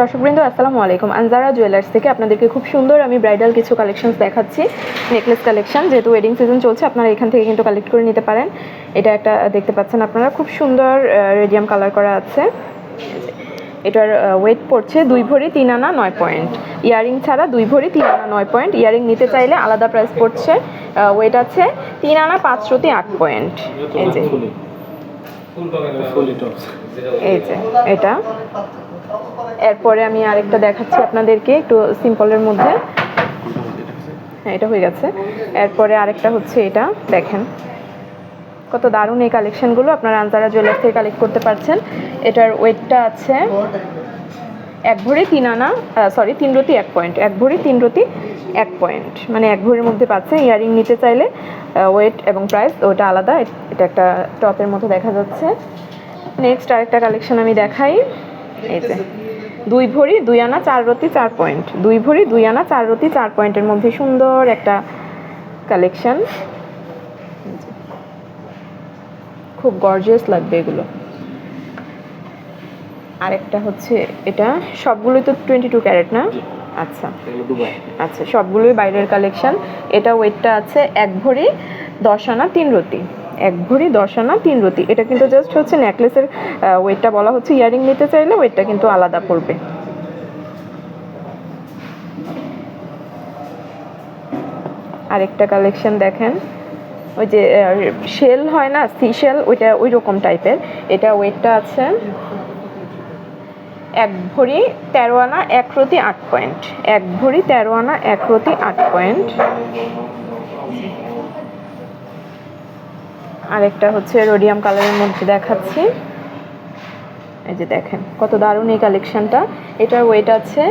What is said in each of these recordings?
দর্শকবৃন্দ আসসালামু আলাইকুম। আনজারা জুয়েলার্স থেকে আপনাদেরকে খুব সুন্দর আমি ব্রাইডাল কিছু কালেকশনস দেখাচ্ছি। নেকলেস কালেকশন যেহেতু ওয়েডিং সিজন চলছে আপনারা এখান থেকে কিন্তু কালেক্ট করে নিতে পারেন। এটা একটা দেখতে পাচ্ছেন আপনারা খুব সুন্দর রেডিয়াম কালার করা আছে। এটার ওয়েট পড়ছে দুই ভরি তিন আনা নয় পয়েন্ট ইয়ারিং ছাড়া দুই ভরি তিন আনা নয় পয়েন্ট ইয়ারিং নিতে চাইলে আলাদা প্রাইস পড়ছে ওয়েট আছে তিন আনা পাঁচশোতে আট পয়েন্ট এই যে। এই যে এটা। এরপরে আমি আরেকটা দেখাচ্ছি আপনাদেরকে, একটু সিম্পলের মধ্যে। হ্যাঁ এটা হয়ে গেছে। এরপরে আরেকটা হচ্ছে এটা, দেখেন। কত দারুণ এই কালেকশনগুলো আপনারা আনজারা জুয়েলার্স থেকে কালেক্ট করতে পারছেন। এটার ওয়েটটা আছে এক ভরি তিন আনা সরি তিন রতি এক পয়েন্ট এক ভরি তিন রতি এক পয়েন্ট মানে এক ভরির মধ্যে পাচ্ছেন ইয়ারিং নিতে চাইলে ওয়েট এবং প্রাইস ওটা আলাদা। এটা একটা টপের মতো দেখা যাচ্ছে। নেক্সট আরেকটা কালেকশন আমি দেখাই। এই যে। দুই ভরি দুই আনা চার রতি চার পয়েন্ট। দুই ভরি দুই আনা চার রতি চার পয়েন্টের মধ্যে সুন্দর একটা কালেকশন। খুব গর্জিয়াস লাগবে এগুলো। আরেকটা হচ্ছে এটা। সবগুলোই তো টোয়েন্টি টু ক্যারেট না আচ্ছা। আচ্ছা সবগুলোই বাইরের কালেকশন। এটা ওয়েটটা আছে এক ভরি দশ আনা তিন রতি। এক ভরি দশ আনা, তিন রতি এটা কিন্তু জাস্ট হচ্ছে নেকলেসের ওয়েটটা বলা হচ্ছে। ইয়ারিং নিতে চাইলে ওয়েটটা কিন্তু আলাদা পড়বে। আরেকটা কালেকশন দেখেন। ওই যে শেল হয় না সি শেল ওইটা ওই রকম টাইপের এটা ওয়েটটা আছে এক ভরি তেরো আনা, এক রতি আট পয়েন্ট এক ভরি তেরো আনা, এক রতি আট পয়েন্ট আরেকটা হচ্ছে রোডিয়াম কালারের মধ্যে দেখাচ্ছি। এই যে দেখেন কত দারুণ এই কালেকশনটা এটার ওয়েট আছে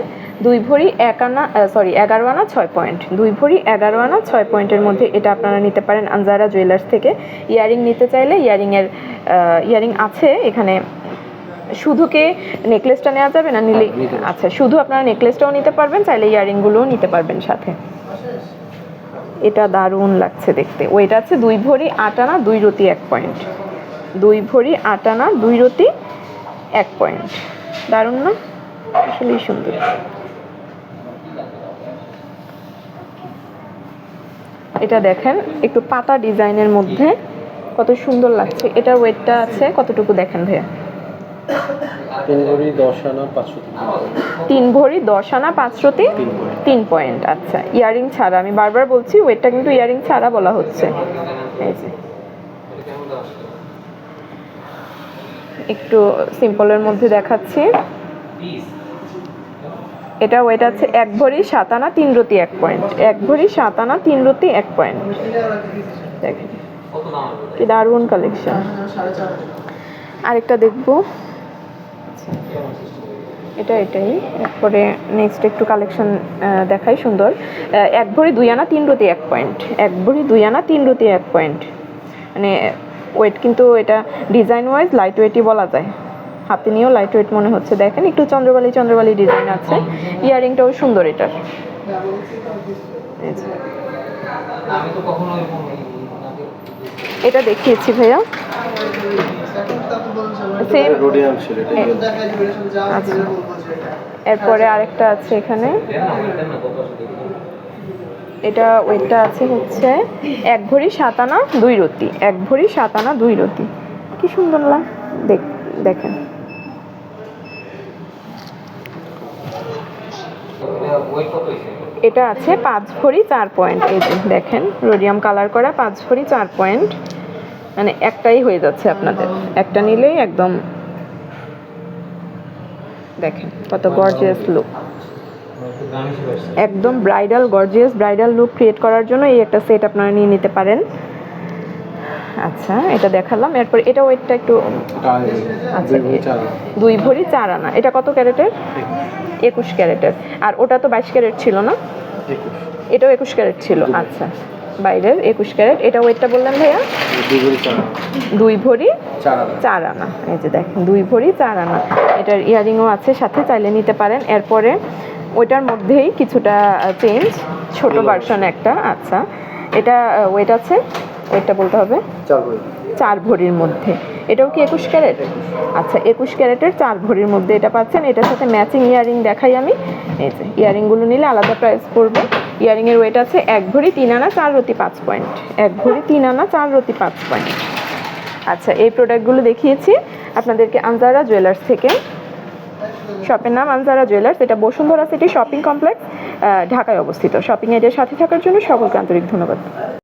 দুই ভরি এক আনা সরি এগারো আনা ছয় পয়েন্ট দুই ভরি এগারো আনা ছয় পয়েন্টের মধ্যে এটা আপনারা নিতে পারেন আনজারা জুয়েলার্স থেকে। ইয়ারিং নিতে চাইলে ইয়ারিংয়ের ইয়ারিং আছে এখানে। শুধুকে নেকলেসটা নেওয়া যাবে না নিলে আচ্ছা শুধু আপনারা নেকলেসটাও নিতে পারবেন চাইলে ইয়ারিংগুলোও নিতে পারবেন সাথে। এটা দারুণ লাগছে দেখতে। ওইটা আছে দুই ভরি আট আনা, দুই রতি এক পয়েন্ট দুই ভরি আট আনা, দুই রতি এক পয়েন্ট দারুণ না? আসলেই সুন্দর। এটা দেখেন, একটু পাতা ডিজাইনের মধ্যে কত সুন্দর লাগছে। এটার ওয়েটটা আছে কতটুকু দেখেন ভাইয়া? তিন ভরি দশ আনা পাঁচশো তিন ভরি দশ আনা পাঁচশোতে তিন? পয়েন্ট। আচ্ছা। ইয়ারিং ছাড়া আমি বারবার বলছি ওয়েটটা কিন্তু ইয়ারিং ছাড়া বলা হচ্ছে। এই যে। একটু সিম্পলের মধ্যে দেখাচ্ছি। এটা ওয়েট আছে এক ভরি সাত আনা তিন রতি এক পয়েন্ট। এক ভরি সাত আনা তিন রতি এক পয়েন্ট। দেখেন। কি দারুণ কালেকশন আরেকটা দেখব। এটা এটাই। এরপরে নেক্সট একটু কালেকশন দেখাই সুন্দর। এক ভরি দুই আনা তিন রতি এক পয়েন্ট এক ভরি দুই আনা তিন রতি এক পয়েন্ট মানে ওয়েট কিন্তু এটা ডিজাইন ওয়াইজ লাইট ওয়েটই বলা যায়। হাতে নিয়েও লাইট ওয়েট মনে হচ্ছে। দেখেন একটু চন্দ্রবালি চন্দ্রবালি ডিজাইন আছে। ইয়ারিংটাও সুন্দর এটার। এটা দেখিয়েছি ভাইয়া। সেম এটা আচ্ছা। এরপরে আরেকটা আছে এখানে। এটা ওয়েটটা আছে হচ্ছে এক ভরি সাত আনা দুই রতি। এক ভরি সাত আনা দুই রতি। কি সুন্দর না? দেখ দেখেন। এটা আছে পাঁচ ভরি চার পয়েন্ট। এই যে দেখেন রোডিয়াম কালার করা পাঁচ ভরি চার পয়েন্ট। মানে একটাই হয়ে যাচ্ছে আপনাদের। একটা নিলেই একদম দেখেন কত গর্জিয়াস লুক একদম bridal gorgeous bridal look create করার জন্য এই একটা সেট আপনারা নিয়ে নিতে পারেন। আচ্ছা এটা দেখালাম। এরপর এটা ওয়েটটা একটু আচ্ছা দুই ভরি চার আনা। দুই ভরি চার আনা এটা কত ক্যারেটের? একুশ ক্যারেটের। আর ওটা তো বাইশ ক্যারেট ছিল না? এটাও একুশ ক্যারেট ছিল। আচ্ছা। বাইরের একুশ ক্যারেট। এটা ওয়েটটা বললাম ভাইয়া? দুই ভরি চার আনা। এই যে দেখেন দুই ভরি চার আনা। এটার ইয়ারিংও আছে সাথে চাইলে নিতে পারেন। এরপরে ওইটার মধ্যেই কিছুটা চেঞ্জ ছোট ভার্সন একটা। আচ্ছা এটা ওয়েট আছে? ওয়েটটা বলতে হবে? চার ভরির মধ্যে। এটাও কি একুশ ক্যারেট? আচ্ছা একুশ ক্যারেটের চার ভরির মধ্যে এটা পাচ্ছেন। এটার সাথে ম্যাচিং ইয়ারিং দেখাই আমি। এই যে ইয়ারিংগুলো নিলে আলাদা প্রাইস পড়বে। ইয়ারিংয়ের ওয়েট আছে এক ভরি তিন আনা চার রতি পাঁচ পয়েন্ট এক ভরি তিন আনা চার রতি পাঁচ পয়েন্ট আচ্ছা এই প্রোডাক্টগুলো দেখিয়েছি আপনাদেরকে আনজারা জুয়েলার্স থেকে। শপের নাম আনজারা জুয়েলার্স এটা বসুন্ধরা সিটি শপিং কমপ্লেক্স ঢাকায় অবস্থিত। শপিং এরিয়ার সাথে থাকার জন্য সকলকে আন্তরিক ধন্যবাদ।